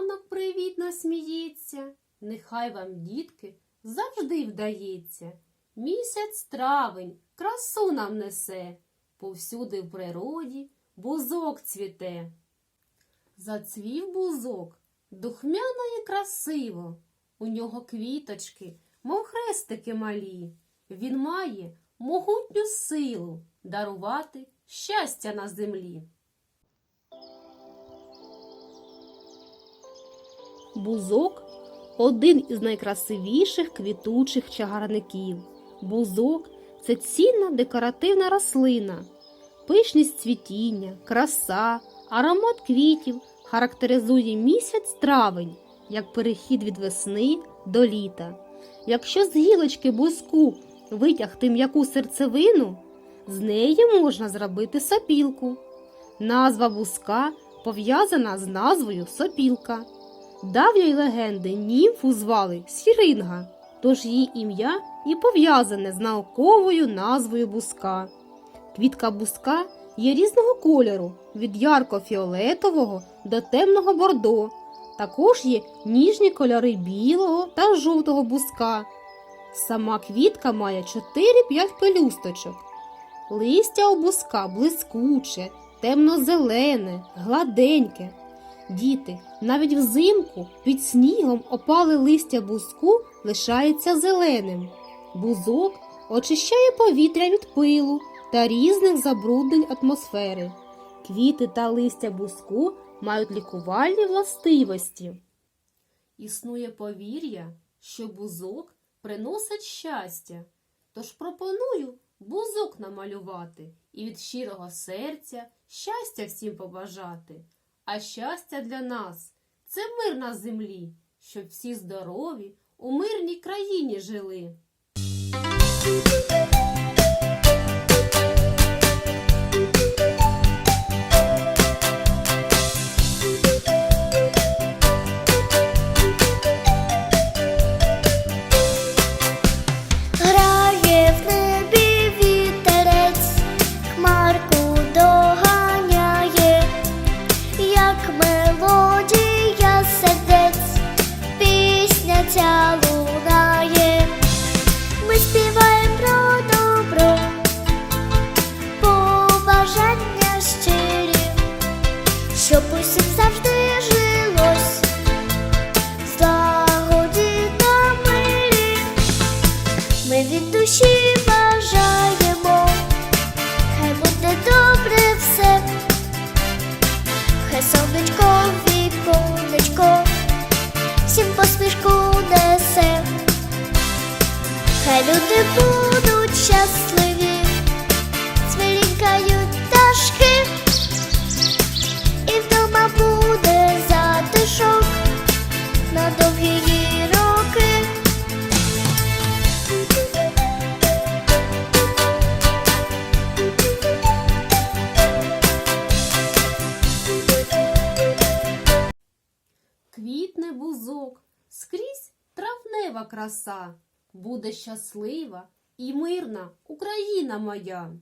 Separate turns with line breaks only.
ранок привітно сміється, нехай вам, дітки, завжди вдається. Місяць травень красу нам несе, повсюди в природі бузок цвіте. Зацвів бузок, духмяно і красиво, у нього квіточки, мов хрестики малі. Він має могутню силу дарувати щастя на землі. Бузок один із найкрасивіших квітучих чагарників. Бузок це цінна декоративна рослина. Пишність цвітіння, краса, аромат квітів характеризує місяць травень, як перехід від весни до літа. Якщо з гілочки бузку витягти м'яку серцевину, з неї можна зробити сопілку. Назва бузка пов'язана з назвою сопілка. Давньої легенди німфу звали Сіринга, тож її ім'я і пов'язане з науковою назвою бузка. Квітка бузка є різного кольору від ярко-фіолетового до темного бордо. Також є ніжні кольори білого та жовтого бузка. Сама квітка має 4-5 пелюсточок. Листя у бузка блискуче, темно-зелене, гладеньке. Діти, навіть взимку під снігом опале листя бузку лишається зеленим. Бузок очищає повітря від пилу та різних забруднень атмосфери. Квіти та листя бузку мають лікувальні властивості. Існує повір'я, що бузок приносить щастя. Тож пропоную бузок намалювати і від щирого серця щастя всім побажати. А щастя для нас це мир на землі, щоб всі здорові у мирній країні жили.
Щоб усім завжди жилось, злагоді та мирі. Ми від душі бажаємо, хай буде добре все, хай сонечко віконечко, всім посмішку несе, хай люди будуть щасливі,
Квітне скрізь травнева краса, буде щаслива і мирна Україна моя.